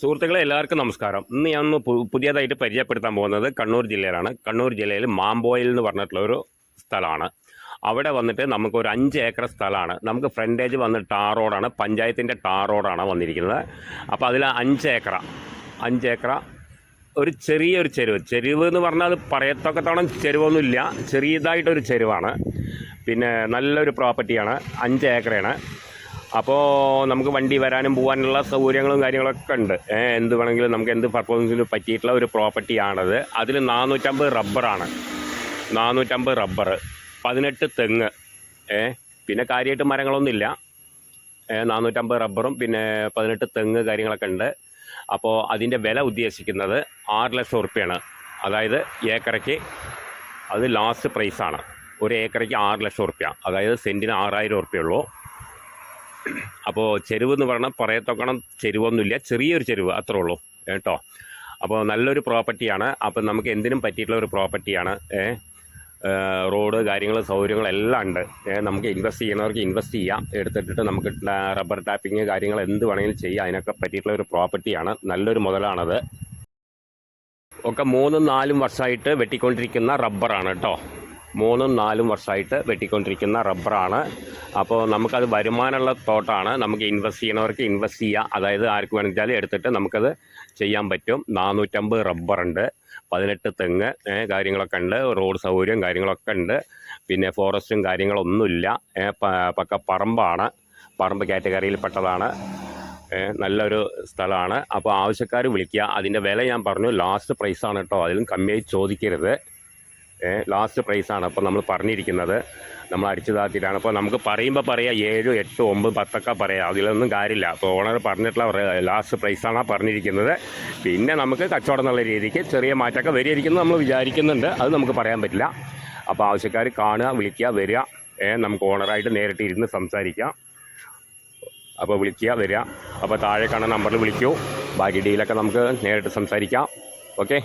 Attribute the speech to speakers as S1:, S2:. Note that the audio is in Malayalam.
S1: സുഹൃത്തുക്കളെ എല്ലാവർക്കും നമസ്കാരം. ഇന്ന് ഞാൻ ഒന്ന് പുതിയതായിട്ട് പരിചയപ്പെടുത്താൻ പോകുന്നത് കണ്ണൂർ ജില്ലയിലാണ്. കണ്ണൂർ ജില്ലയിൽ മാമ്പോയിൽ എന്ന് പറഞ്ഞിട്ടുള്ള ഒരു സ്ഥലമാണ്. അവിടെ വന്നിട്ട് നമുക്ക് ഒരു അഞ്ച് ഏക്കർ സ്ഥലമാണ്. നമുക്ക് ഫ്രണ്ടേജ് വന്ന് ടാർ റോഡാണ് പഞ്ചായത്തിന്റെ ടാർ റോഡാണ് വന്നിരിക്കുന്നത്. അപ്പോൾ അതിൽ അഞ്ച് ഏക്കർ അഞ്ച് ഏക്കർ ഒരു ചെറിയൊരു ചെരുവ്. ചെരുവ് എന്ന് പറഞ്ഞാൽ അത് പറയത്തക്കത്തോളം ചെരുവൊന്നുമില്ല. ചെറിയതായിട്ടൊരു ചെരുവാണ്. പിന്നെ നല്ലൊരു പ്രോപ്പർട്ടിയാണ്. അഞ്ച് ഏക്കറയാണ് അപ്പോൾ നമുക്ക് വണ്ടി വരാനും പോകാനുള്ള സൗകര്യങ്ങളും കാര്യങ്ങളൊക്കെ ഉണ്ട്. എന്ത് വേണമെങ്കിലും നമുക്ക് എന്ത് പെർഫോമൻസിനും പറ്റിയിട്ടുള്ള ഒരു പ്രോപ്പർട്ടിയാണത് അതിൽ നാനൂറ്റമ്പത് റബ്ബറാണ് നാനൂറ്റമ്പത് റബ്ബർ പതിനെട്ട് തെങ്ങ് ഏ പിന്നെ കാര്യമായിട്ട് മരങ്ങളൊന്നുമില്ല നാനൂറ്റമ്പത് റബ്ബറും പിന്നെ പതിനെട്ട് തെങ്ങ് കാര്യങ്ങളൊക്കെ ഉണ്ട്. അപ്പോൾ അതിന്റെ വില ഉദ്ദേശിക്കുന്നത് ആറ് ലക്ഷം ഉറുപ്പ്യാണ്. അതായത് ഏക്കറയ്ക്ക് അത് ലാസ്റ്റ് പ്രൈസാണ് ഒരു ഏക്കറയ്ക്ക് ആറ് ലക്ഷം ഉറുപ്പ്യ. അതായത് സെന്റിന് ആറായിരം ഉറുപ്പ്യുള്ളൂ അപ്പോൾ ചെരുവ് എന്ന് പറഞ്ഞാൽ പറയത്തക്കണം ചെരുവൊന്നുമില്ല. ചെറിയൊരു ചെരുവ് അത്രേ ഉള്ളൂ. കേട്ടോ അപ്പോൾ നല്ലൊരു പ്രോപ്പർട്ടിയാണ് അപ്പോൾ നമുക്ക് എന്തിനും പറ്റിയിട്ടുള്ള ഒരു പ്രോപ്പർട്ടിയാണ് റോഡ് കാര്യങ്ങൾ സൗകര്യങ്ങളെല്ലാം ഉണ്ട്. നമുക്ക് ഇൻവെസ്റ്റ് ചെയ്യുന്നവർക്ക് ഇൻവെസ്റ്റ് ചെയ്യാം. എടുത്തിട്ട് നമുക്ക് റബ്ബർ ടാപ്പിങ് കാര്യങ്ങൾ എന്ത് വേണമെങ്കിലും ചെയ്യാം. അതിനൊക്കെ പറ്റിയിട്ടുള്ള ഒരു പ്രോപ്പർട്ടിയാണ് നല്ലൊരു മുതലാണത്. ഒക്കെ മൂന്നും നാലും വർഷമായിട്ട് വെട്ടിക്കൊണ്ടിരിക്കുന്ന റബ്ബറാണ് കേട്ടോ മൂന്നും നാലും വർഷമായിട്ട് വെട്ടിക്കൊണ്ടിരിക്കുന്ന റബ്ബറാണ് അപ്പോൾ നമുക്കത് വരുമാനമുള്ള തോട്ടാണ്. നമുക്ക് ഇൻവെസ്റ്റ് ചെയ്യണവർക്ക് ഇൻവെസ്റ്റ് ചെയ്യാം. അതായത് ആർക്ക് വേണമെച്ചാലും എടുത്തിട്ട് നമുക്കത് ചെയ്യാൻ പറ്റും. നാനൂറ്റമ്പത് റബ്ബറുണ്ട് പതിനെട്ട് തെങ്ങ് കാര്യങ്ങളൊക്കെ ഉണ്ട്. റോഡ് സൗകര്യം കാര്യങ്ങളൊക്കെ ഉണ്ട്. പിന്നെ ഫോറസ്റ്റും കാര്യങ്ങളൊന്നുമില്ല. പക്ക പറമ്പാണ്. പറമ്പ് കാറ്റഗറിയിൽപ്പെട്ടതാണ് പെട്ടതാണ്. നല്ലൊരു സ്ഥലമാണ്. അപ്പോൾ ആവശ്യക്കാർ വിളിക്കുക. അതിന്റെ വില ഞാൻ പറഞ്ഞു. ലാസ്റ്റ് പ്രൈസാണ് കേട്ടോ. അതിലും കമ്മിയായി ചോദിക്കരുത്. ലാസ്റ്റ് പ്രൈസാണ് അപ്പോൾ നമ്മൾ പറഞ്ഞിരിക്കുന്നത് നമ്മൾ അടിച്ചു താത്തിയിട്ടാണ് അപ്പോൾ നമുക്ക് പറയുമ്പോൾ പറയാം ഏഴ് എട്ട് ഒമ്പത് പത്തൊക്കെ പറയാം. അതിലൊന്നും കാര്യമില്ല. അപ്പോൾ ഓണർ പറഞ്ഞിട്ടുള്ള ലാസ്റ്റ് പ്രൈസാണ് പറഞ്ഞിരിക്കുന്നത്. പിന്നെ നമുക്ക് കച്ചവടം എന്നുള്ള രീതിക്ക് ചെറിയ മാറ്റമൊക്കെ വരികയായിരിക്കും നമ്മൾ വിചാരിക്കുന്നുണ്ട്. അത് നമുക്ക് പറയാൻ പറ്റില്ല. അപ്പോൾ ആവശ്യക്കാർ കാണുക വിളിക്കുക വരിക. നമുക്ക് ഓണറായിട്ട് നേരിട്ട് ഇരുന്ന് സംസാരിക്കാം. അപ്പോൾ വിളിക്കുക വരിക. അപ്പോൾ താഴെ കാണുന്ന നമ്പറിൽ വിളിക്കൂ. ബാക്കി ഡീലൊക്കെ നമുക്ക് നേരിട്ട് സംസാരിക്കാം. ഓക്കെ